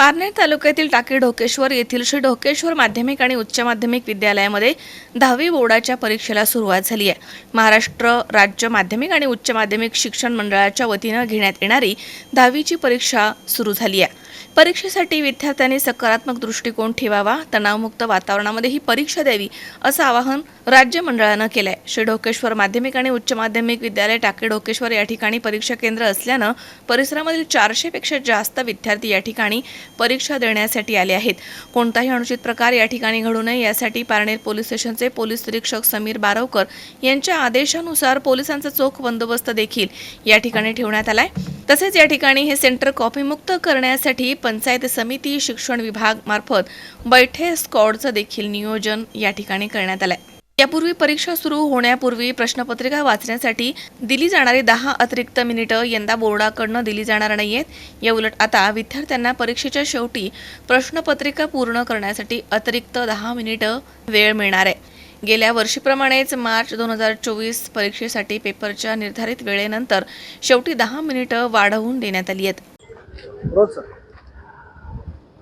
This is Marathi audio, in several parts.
पारनेर तालुक्यातील टाके ढोकेश्वर येथील श्री ढोकेश्वर माध्यमिक आणि उच्च माध्यमिक विद्यालयामध्ये दहावी बोर्डाच्या परीक्षेला सुरुवात झाली आहे. महाराष्ट्र राज्य माध्यमिक आणि उच्च माध्यमिक शिक्षण मंडळाच्या वतीनं घेण्यात येणारी दहावीची परीक्षा सुरू झाली आहे. परीक्षेसाठी विद्यार्थ्यांनी सकारात्मक दृष्टिकोन ठेवावा तणावमुक्त वातावरणामध्ये ही परीक्षा द्यावी असं आवाहन राज्य मंडळानं केलंय. श्री ढोकेश्वर माध्यमिक आणि उच्च माध्यमिक विद्यालय टाके ढोकेश्वर या ठिकाणी परीक्षा केंद्र असल्यानं परिसरामधील चारशेपेक्षा जास्त विद्यार्थी या ठिकाणी परीक्षा देण्यासाठी आले आहेत. कोणताही अनुचित प्रकार या ठिकाणी घडू नये यासाठी पारनेर पोलीस स्टेशनचे पोलीस निरीक्षक समीर बारवकर यांच्या आदेशानुसार पोलिसांचा चोख बंदोबस्त देखील या ठिकाणी ठेवण्यात आलाय. तसेच या ठिकाणी हे सेंटर कॉपीमुक्त करण्यासाठी पंचायत समिती शिक्षण विभाग मार्फत बैठे स्कॉडचं देखील नियोजन या ठिकाणी करण्यात आलंय. यापूर्वी परीक्षा सुरू होण्यापूर्वी प्रश्नपत्रिका वाचण्यासाठी दिली जाणारी दहा अतिरिक्त मिनिटं यंदा बोर्डाकडनं दिली जाणार नाहीयेत. या उलट आता विद्यार्थ्यांना परीक्षेच्या शेवटी प्रश्नपत्रिका पूर्ण करण्यासाठी अतिरिक्त दहा मिनिटं वेळ मिळणार आहे. गेल्या वर्षीप्रमाणेच मार्च दोन हजार चोवीस परीक्षेसाठी पेपरच्या निर्धारित वेळेनंतर शेवटी दहा मिनिटं वाढवून देण्यात आली आहेत.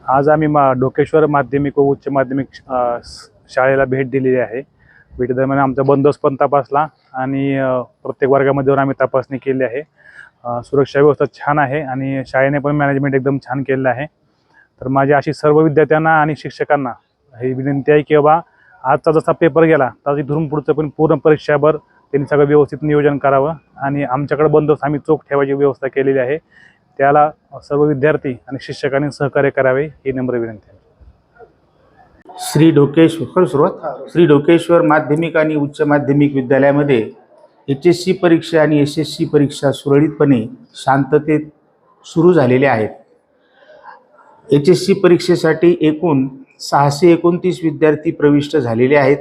आज आम्ही मा डोकेश्वर माध्यमिक व उच्च माध्यमिक शाळेला भेट दिलेली आहे. भेटीदरम्यान आमचा बंदोबस्त पण तपासला आणि प्रत्येक वर्गामध्ये आम्ही तपासणी केली आहे. सुरक्षा व्यवस्था छान आहे आणि शाळेने पण मॅनेजमेंट एकदम छान केलेलं आहे. तर माझी अशी सर्व विद्यार्थ्यांना आणि शिक्षकांना ही विनंती आहे की बाबा आजचा जसा पेपर गेला तसं धरून पुढचं पण पूर्ण परीक्षाभर त्यांनी सगळं व्यवस्थित नियोजन करावं. आणि आमच्याकडे बंदोबस्त आम्ही चोख ठेवायची व्यवस्था केलेली आहे. त्याला सर्व विद्यार्थी आणि शिक्षकांनी सहकार्य करावे ही नम्र विनंती आहे. श्री ढोकेश्वर सुरुवात. श्री ढोकेश्वर माध्यमिक आणि उच्च माध्यमिक विद्यालयामध्ये एच एस सी परीक्षा आणि एस एस सी परीक्षा सुरळीतपणे शांततेत सुरू झालेल्या आहेत. एच एस सी परीक्षेसाठी एकूण सहाशे एकोणतीस विद्यार्थी प्रविष्ट झालेले आहेत.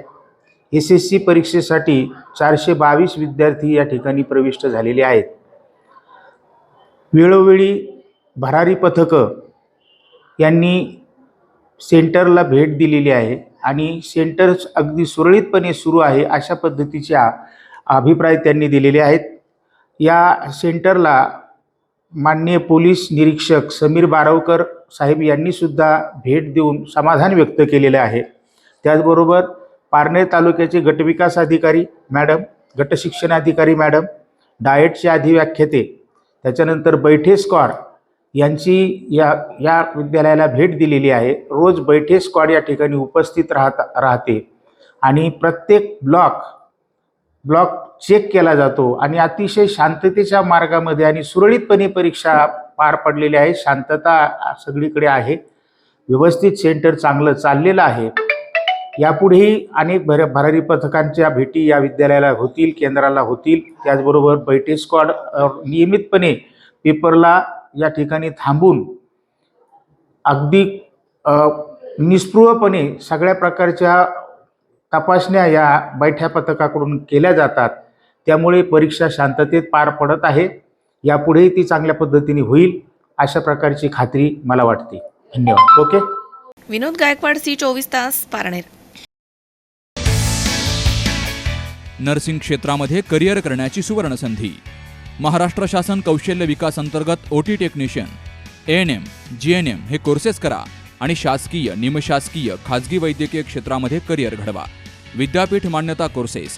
एस एस सी परीक्षेसाठी चारशे बावीस विद्यार्थी या ठिकाणी प्रविष्ट झालेले आहेत. वेळोवेळी भरारी पथकं यांनी सेंटरला भेट दिलेली आहे आणि सेंटर अगदी सुरळीतपणे सुरू आहे अशा पद्धतीच्या अभिप्राय त्यांनी दिलेले आहेत. या सेंटरला माननीय पोलीस निरीक्षक समीर बारवकर साहेब यांनीसुद्धा भेट देऊन समाधान व्यक्त केलेले आहे. त्याचबरोबर पारनेर तालुक्याचे गटविकास अधिकारी मॅडम गटशिक्षण अधिकारी मॅडम डाएटचे अधिव्याख्याते त्याच्यानंतर बैठे स्क्वॉड यांची या या विद्यालयाला भेट दिलेली आहे. रोज बैठे स्क्वॉड या ठिकाणी उपस्थित राहता राहते. आणि प्रत्येक ब्लॉक ब्लॉक चेक केला जातो. आणि अतिशय शांततेच्या मार्गामध्ये आणि सुरळीतपणे परीक्षा पार पडलेली आहे. शांतता सगळीकडे आहे. व्यवस्थित सेंटर चांगलं चाललेलं आहे. यापुढेही अनेक भर भरारी पथकांच्या भेटी या विद्यालयाला होतील केंद्राला होतील. त्याचबरोबर बैठे स्क्वॉड नियमितपणे पेपरला या ठिकाणी थांबून अगदी निस्पृहपणे सगळ्या प्रकारच्या तपासण्या या बैठ्या पथकाकडून केल्या जातात. त्यामुळे परीक्षा शांततेत पार पडत आहे. यापुढेही ती चांगल्या पद्धतीने होईल अशा प्रकारची खात्री मला वाटते. धन्यवाद. ओके? विनोद गायकवाड सी चोवीस तास पारनेर. नर्सिंग क्षेत्रामध्ये करिअर करण्याची सुवर्णसंधी. महाराष्ट्र शासन कौशल्य विकास अंतर्गत OT technician A N M G N M हे कोर्सेस करा आणि शासकीय निमशासकीय खाजगी वैद्यकीय क्षेत्रामध्ये करिअर घडवा. विद्यापीठ मान्यता कोर्सेस